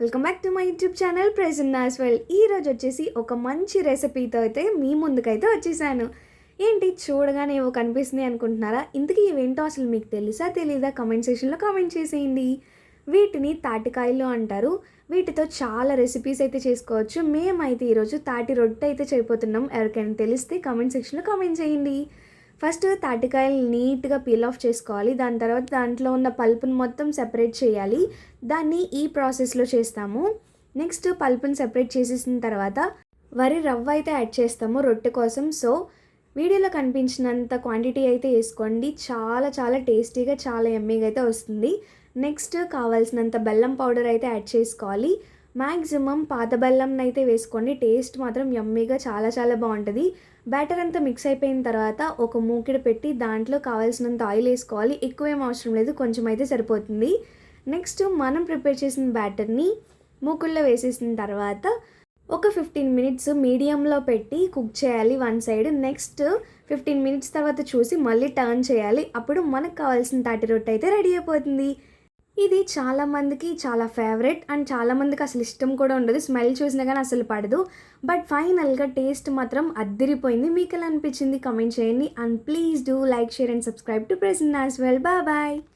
Welcome back to my YouTube channel present as well ఈ రోజు వచ్చేసి ఒక మంచి రెసిపీతో అయితే మీ ముందుకైతే వచ్చేసాను. ఏంటి? చూడగానే ఏవో కనిపిస్తుంది అనుకుంటున్నారా? ఇంతకీ ఇవేంటో అసలు మీకు తెలుసా? తెలీదా? కామెంట్ సెక్షన్లో కామెంట్ చేసేయండి. వీటిని తాటికాయలు అంటారు. వీటితో చాలా రెసిపీస్ అయితే చేసుకోవచ్చు. మేమైతే ఈరోజు తాటి రొట్టె అయితే చేయబోతున్నాం. ఎవరికైనా తెలిస్తే కామెంట్ సెక్షన్లో కామెంట్ చేయండి. ఫస్ట్ తాటికాయలు నీట్గా పీల్ ఆఫ్ చేసుకోవాలి. దాని తర్వాత దాంట్లో ఉన్న పల్పును మొత్తం సెపరేట్ చేయాలి. దాన్ని ఈ ప్రాసెస్లో చేస్తాము. నెక్స్ట్ పల్పుని సెపరేట్ చేసేసిన తర్వాత వరి రవ్వ అయితే యాడ్ చేస్తాము రొట్టె కోసం. సో వీడియోలో కనిపించినంత క్వాంటిటీ అయితే వేసుకోండి. చాలా చాలా టేస్టీగా చాలా ఎమ్మీగా అయితే వస్తుంది. నెక్స్ట్ కావాల్సినంత బెల్లం పౌడర్ అయితే యాడ్ చేసుకోవాలి. మ్యాక్సిమం పాత బెల్లంనైతే వేసుకోండి. టేస్ట్ మాత్రం యమ్మీగా చాలా చాలా బాగుంటుంది. బ్యాటర్ అంతా మిక్స్ అయిపోయిన తర్వాత ఒక మూకిడ పెట్టి దాంట్లో కావాల్సినంత ఆయిల్ వేసుకోవాలి. ఎక్కువ ఏం అవసరం లేదు. కొంచెం అయితే సరిపోతుంది. నెక్స్ట్ మనం ప్రిపేర్ చేసిన బ్యాటర్ని మూకుల్లో వేసేసిన తర్వాత ఒక ఫిఫ్టీన్ మినిట్స్ మీడియంలో పెట్టి కుక్ చేయాలి one side. Next fifteen minutes తర్వాత చూసి మళ్ళీ టర్న్ చేయాలి. అప్పుడు మనకు కావాల్సిన తాటి రొట్టె అయితే రెడీ అయిపోతుంది. ఇది చాలామందికి చాలా ఫేవరెట్ అండ్ చాలామందికి అసలు ఇష్టం కూడా ఉండదు. స్మెల్ చూసినా కానీ అసలు పడదు. బట్ ఫైనల్గా టేస్ట్ మాత్రం అద్దరిపోయింది. మీకు ఎలా అనిపించింది? కమెంట్ చేయండి. And please do like share and subscribe to present as well bye bye